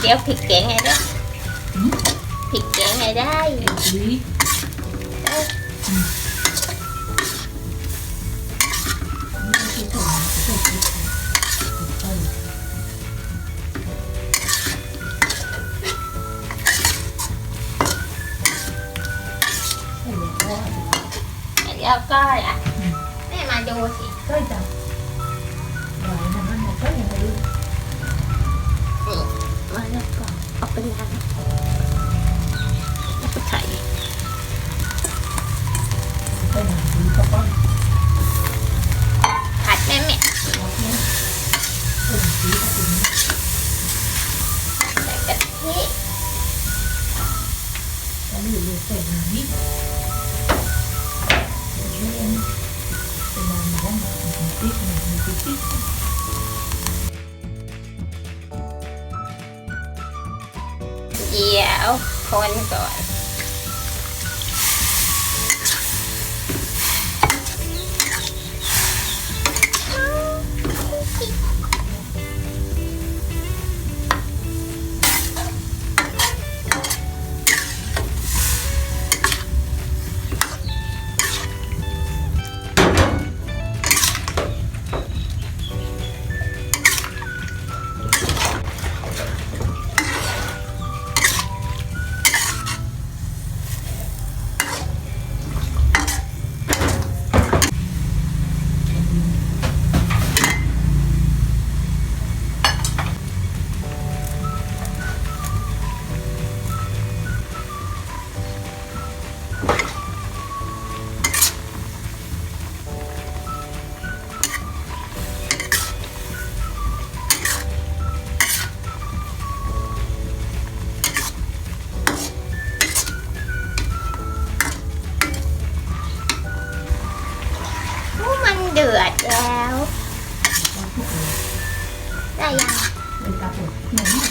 เดี๋ยวผิดแกงไงได้ผิดแกงไงได้ ดี เอ้ย ไม่ใช่ถุงไม่ใช่ถุงเออ เดี๋ยวก็อ่ะแม่มาดูสิ ก็จะ มาแล้วก็เอาไปล้างแล้วก็ใส่ไปไหนดีก็ป้องผัดแม่แม่เอาเนี่ยเป็นสีกับสีใส่กะทิแล้วอยู่เลยเป็นนิดเล่นเป็นนานหรือว่ามันติ๊กมันติ๊ก ติ๊ก เดี๋ยวคนก่อน ยังเป็นตาปวดเหนื่อยมากเลย